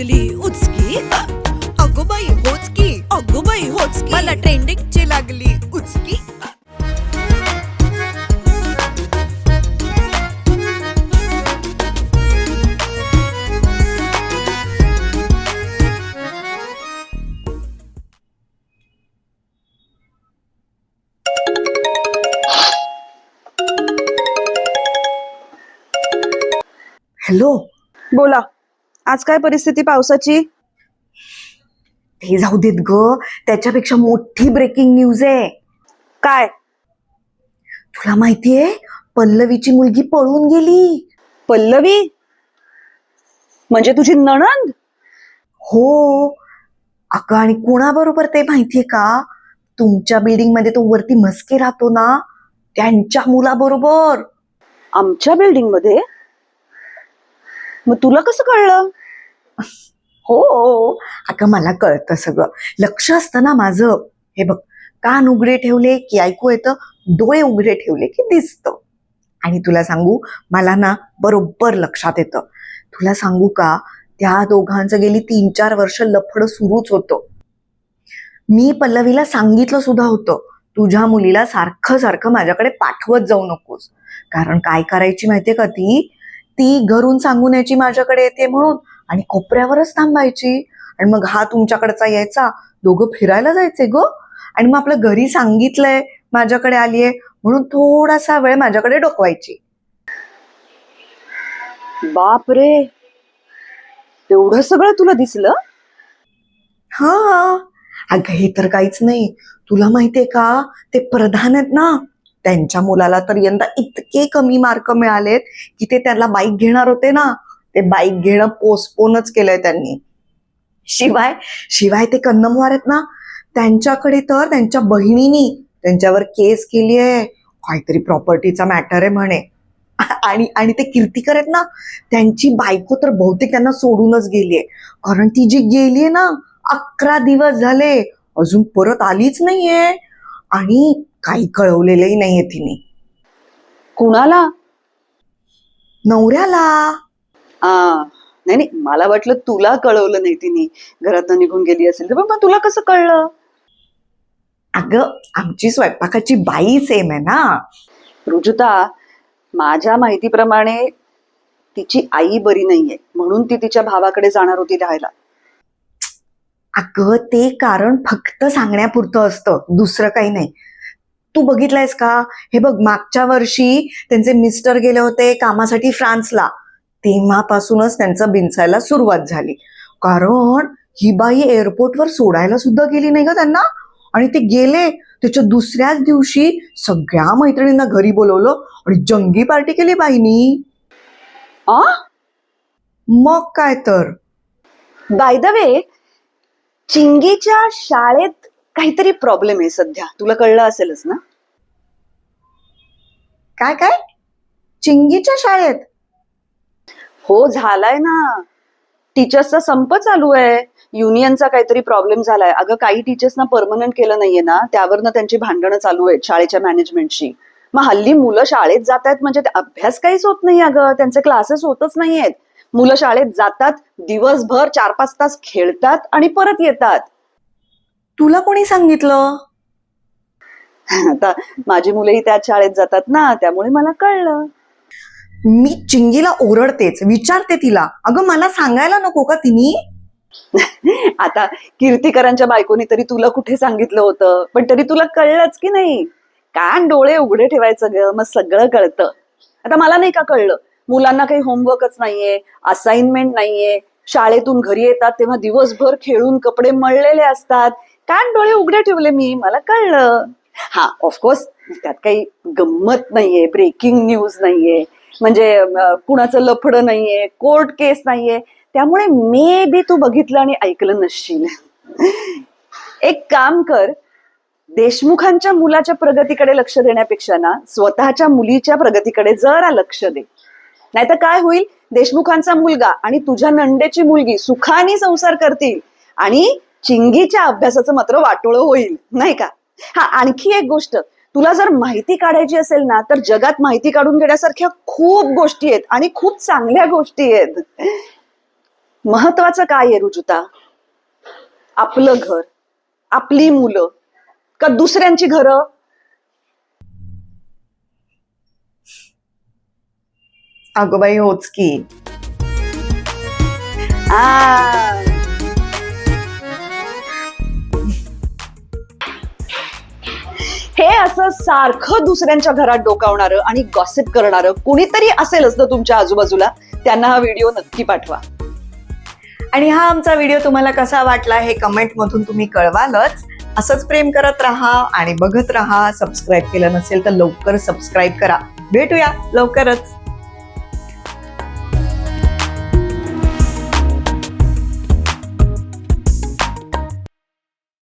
लागली उचकी अगो बाई होच की अगो बाई होच की मला ट्रेंडिंगची लागली उचकी हॅलो. बोला. आज काय परिस्थिती पावसाची? ते जाऊ देत ग. त्याच्यापेक्षा मोठी ब्रेकिंग न्यूज आहे. काय? तुला माहितीये पल्लवीची मुलगी पळून गेली. पल्लवी? म्हणजे तुझी नणंद? हो. अगं आणि कोणाबरोबर ते माहितीये का? तुमच्या बिल्डिंगमध्ये तो वरती मस्के राहतो ना त्यांच्या मुलाबरोबर. आमच्या बिल्डिंगमध्ये मग तुला कसं कळलं? हो. अगं मला कळतं सगळं. लक्ष असतं ना माझं हे बघ कान उघडे ठेवले की ऐकू येतं डोळे उघडे ठेवले की दिसतं. आणि तुला सांगू मला ना बरोबर लक्षात येतं. तुला सांगू का त्या दोघांचं गेली तीन चार वर्ष लफड सुरूच होतं. मी पल्लवीला सांगितलं सुद्धा होतं तुझ्या मुलीला सारखं सारखं माझ्याकडे पाठवत जाऊ नकोस. कारण काय करायची माहितीये का ती? ती घरून सांगून यायची माझ्याकडे येते म्हणून आणि कोपऱ्यावरच थांबायची. आणि मग हा तुमच्याकडचा यायचा. दोघं फिरायला जायचे ग. आणि मग आपलं घरी सांगितलंय माझ्याकडे आलीये म्हणून थोडासा वेळ माझ्याकडे डोकवायची. बाप रे! एवढं सगळं तुला दिसलं? हा. अगं हे तर काहीच नाही. तुला माहितीये का? ते प्रधान आहेत ना. त्यांच्या मुलाला तर यंदा इतके कमी मार्क मिळालेत की ते त्याला बाईक घेणार होते ना. ते बाईक घेणं पोस्टपोनच केलंय त्यांनी. शिवाय शिवाय ते कन्नमवार आहेत ना त्यांच्याकडे तर त्यांच्या बहिणीनी त्यांच्यावर केस केली आहे. काहीतरी प्रॉपर्टीचा मॅटर आहे म्हणे. आणि आणि ते कीर्तिकर आहेत ना त्यांची बायको तर बहुतेक त्यांना सोडूनच गेलीये कारण ती जी गेलीये ना अकरा दिवस झाले. अजून परत आलीच नाहीये. आणि काही कळवलेलंही नाहीये तिने. कुणाला? नवऱ्याला. आ नाही नाही मला वाटलं तुला कळवलं नाही तिने. घरातनं निघून गेली असेल तर पण तुला कसं कळलं? अगं आमची स्वयंपाकाची बाई सेम आहे ना. रुजुता माझ्या माहितीप्रमाणे तिची आई बरी नाहीये. म्हणून ती तिच्या भावाकडे जाणार होती राहायला. अगं ते कारण फक्त सांगण्यापुरतं असतं. दुसरं काही नाही. तू बघितलंयस का? हे बघ मागच्या वर्षी त्यांचे मिस्टर गेले होते कामासाठी फ्रान्सला. तेव्हापासूनच त्यांचं बिनसायला सुरुवात झाली. कारण ही बाई एअरपोर्टवर सोडायला सुद्धा गेली नाही ग त्यांना. आणि ते गेले त्याच्या दुसऱ्याच दिवशी सगळ्या मैत्रिणींना घरी बोलवलं आणि जंगी पार्टी केली बाईनी. आ? मग काय तर? बाय द वे चिंगीच्या शाळेत काहीतरी प्रॉब्लेम आहे सध्या. तुला कळलं असेलच ना? काय काय? चिंगीच्या शाळेत? हो झालाय ना. टीचर्सचा संप चालू आहे. युनियनचा काहीतरी प्रॉब्लेम झालाय. अगं काही टीचर्सना परमनंट केलं नाहीये ना. त्यावरनं त्यांची भांडणं चालू आहेत शाळेच्या मॅनेजमेंटशी मग हल्ली मुलं शाळेत जात आहेत म्हणजे अभ्यास काहीच होत नाही अगं. त्यांचे क्लासेस होतच नाहीयेत. मुलं शाळेत जातात दिवसभर चार पाच तास खेळतात आणि परत येतात. तुला कोणी सांगितलं? आता माझी मुलंही त्याच शाळेत जातात ना त्यामुळे मला कळलं. मी चिंगीला ओरडतेच विचारते तिला. अगं मला सांगायला नको का तिने? आता कीर्तिकरांच्या बायकोनी तरी तुला कुठे सांगितलं होतं? पण तरी तुला कळलंच की नाही? कान डोळे उघडे ठेवायचं ग मग सगळं कळतं. आता मला नाही का कळलं? मुलांना काही होमवर्कच नाहीये असाइनमेंट नाहीये. शाळेतून घरी येतात तेव्हा दिवसभर खेळून कपडे मळलेले असतात. कान डोळे उघडे ठेवले मी मला कळलं. हा ऑफकोर्स त्यात काही गंमत नाहीये ब्रेकिंग न्यूज नाहीये म्हणजे कुणाचं लफडं नाहीये कोर्ट केस नाहीये. त्यामुळे मे बी तू बघितलं आणि ऐकलं नसशील. एक काम कर देशमुखांच्या मुलाच्या प्रगतीकडे लक्ष देण्यापेक्षा ना स्वतःच्या मुलीच्या प्रगतीकडे जरा लक्ष दे. नाहीतर काय होईल? देशमुखांचा मुलगा आणि तुझ्या नंडेची मुलगी सुखाने संसार करतील आणि चिंगीच्या अभ्यासाचं मात्र वाटोळं होईल नाही का? हा आणखी एक गोष्ट. तुला जर माहिती काढायची असेल ना तर जगात माहिती काढून घेण्यासारख्या खूप गोष्टी आहेत आणि खूप चांगल्या गोष्टी आहेत. महत्वाचं काय आहे रुजुता? आपलं घर आपली मुलं का दुसऱ्यांची घरं? अगं बाई होच की. आ. हे असं सारखं दुसऱ्यांच्या घरात डोकावणारं आणि गॉसिप करणारं कुणीतरी असेलच ना तुमच्या आजूबाजूला त्यांना हा व्हिडिओ नक्की पाठवा. आणि हा आमचा व्हिडिओ तुम्हाला कसा वाटला हे कमेंटमधून तुम्ही कळवालच. असंच प्रेम करत राहा आणि बघत राहा. सबस्क्राईब केलं नसेल तर लवकर सबस्क्राईब करा. भेटूया लवकरच.